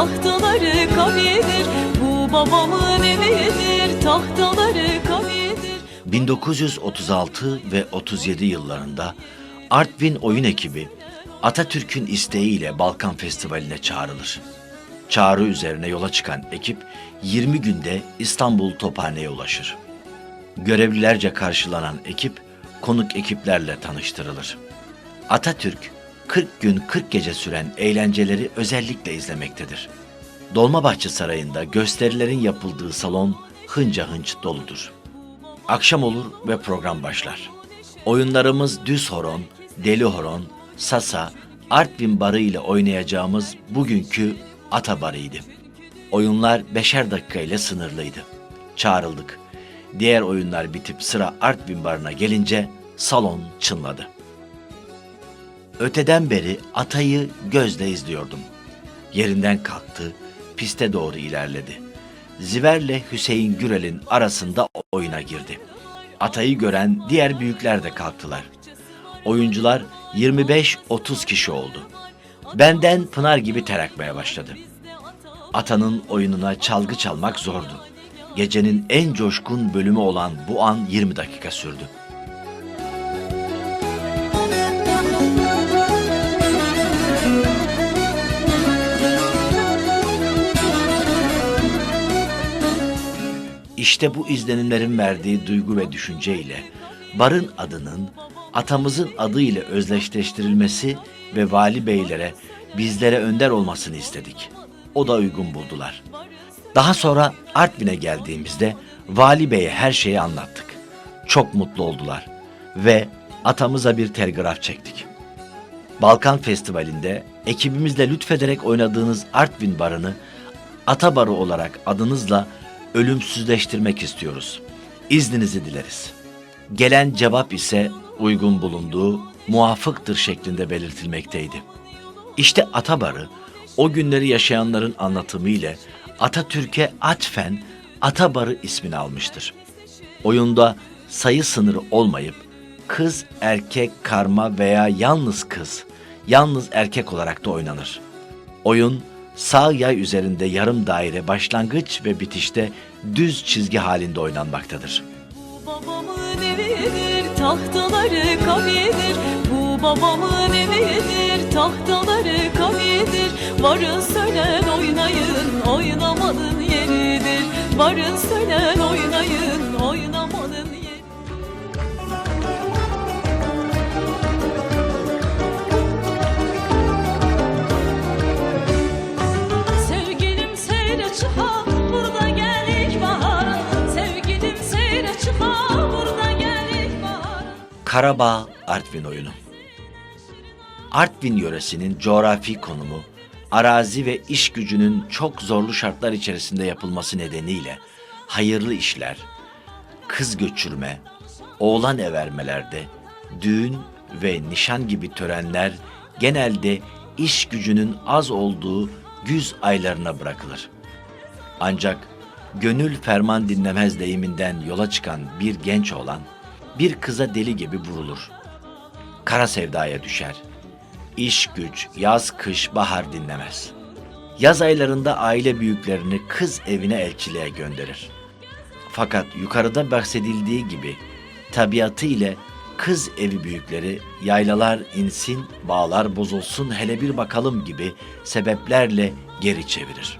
tahtaları kaviyedir Bu babamın evidir tahtaları kaviyedir 1936 ve 37 yıllarında Artvin Oyun Ekibi Atatürk'ün isteğiyle Balkan Festivali'ne çağrılır. Çağrı üzerine yola çıkan ekip 20 günde İstanbul Tophane'ye ulaşır. Görevlilerce karşılanan ekip konuk ekiplerle tanıştırılır. Atatürk 40 gün 40 gece süren eğlenceleri özellikle izlemektedir. Dolmabahçe Sarayı'nda gösterilerin yapıldığı salon hınca hınç doludur. Akşam olur ve program başlar. Oyunlarımız düz horon, deli horon, sasa, Artvin barı ile oynayacağımız bugünkü ata barıydı. Oyunlar beşer dakika ile sınırlıydı. Çağrıldık. Diğer oyunlar bitip sıra Artvin barına gelince salon çınladı. Öteden beri atayı gözle izliyordum. Yerinden kalktı, piste doğru ilerledi. Ziver'le Hüseyin Gürel'in arasında oyuna girdi. Atayı gören diğer büyükler de kalktılar. Oyuncular 25-30 kişi oldu. Benden Pınar gibi ter akmaya başladı. Atanın oyununa çalgı çalmak zordu. Gecenin en coşkun bölümü olan bu an 20 dakika sürdü. İşte bu izlenimlerin verdiği duygu ve düşünce ile barın adının atamızın adı ile özdeşleştirilmesi ve vali beylere bizlere önder olmasını istedik. O da uygun buldular. Daha sonra Artvin'e geldiğimizde vali beye her şeyi anlattık. Çok mutlu oldular ve atamıza bir telgraf çektik. Balkan Festivali'nde ekibimizle lütfederek oynadığınız Artvin Barı'nı Ata Barı olarak adınızla ölümsüzleştirmek istiyoruz. İzninizi dileriz. Gelen cevap ise uygun bulunduğu muafıktır şeklinde belirtilmekteydi. İşte Atabarı o günleri yaşayanların anlatımı ile Atatürk'e atfen Atabarı ismini almıştır. Oyunda sayı sınırı olmayıp kız, erkek, karma veya yalnız kız, yalnız erkek olarak da oynanır. Oyun sağ yay üzerinde yarım daire başlangıç ve bitişte düz çizgi halinde oynanmaktadır. Babamın evidir tahtaları kavidir Bu babamın evidir tahtaları kavidir Varın söylen oynayın oynamanın yeridir. Varın söylen oynayın oynamanın Karabağ Artvin oyunu. Artvin yöresinin coğrafi konumu, arazi ve iş gücünün çok zorlu şartlar içerisinde yapılması nedeniyle hayırlı işler, kız göçürme, oğlan evermelerde, düğün ve nişan gibi törenler genelde iş gücünün az olduğu güz aylarına bırakılır. Ancak gönül ferman dinlemez deyiminden yola çıkan bir genç olan bir kıza deli gibi vurulur. Kara sevdaya düşer. İş güç, yaz kış, bahar dinlemez. Yaz aylarında aile büyüklerini kız evine elçiliğe gönderir. Fakat yukarıda bahsedildiği gibi tabiatı ile kız evi büyükleri yaylalar insin, bağlar bozulsun hele bir bakalım gibi sebeplerle geri çevirir.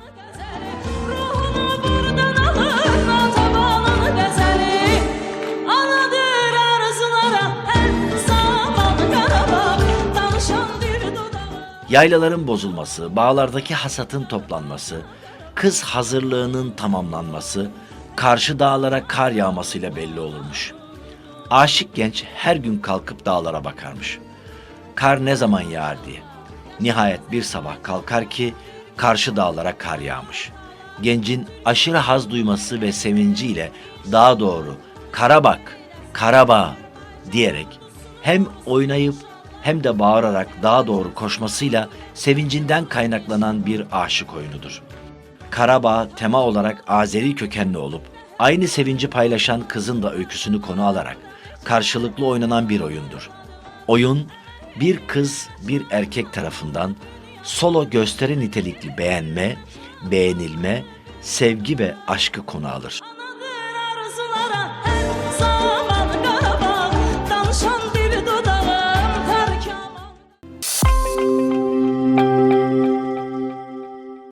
Yaylaların bozulması, bağlardaki hasatın toplanması, kız hazırlığının tamamlanması, karşı dağlara kar yağmasıyla belli olurmuş. Aşık genç her gün kalkıp dağlara bakarmış. Kar ne zaman yağar diye. Nihayet bir sabah kalkar ki karşı dağlara kar yağmış. Gencin aşırı haz duyması ve sevinciyle dağa doğru "Kara bak, Karabağ" diyerek hem oynayıp hem de bağırarak dağa doğru koşmasıyla sevincinden kaynaklanan bir aşık oyunudur. Karabağ tema olarak Azeri kökenli olup aynı sevinci paylaşan kızın da öyküsünü konu alarak karşılıklı oynanan bir oyundur. Oyun bir kız bir erkek tarafından solo gösteri nitelikli beğenme, beğenilme, sevgi ve aşkı konu alır.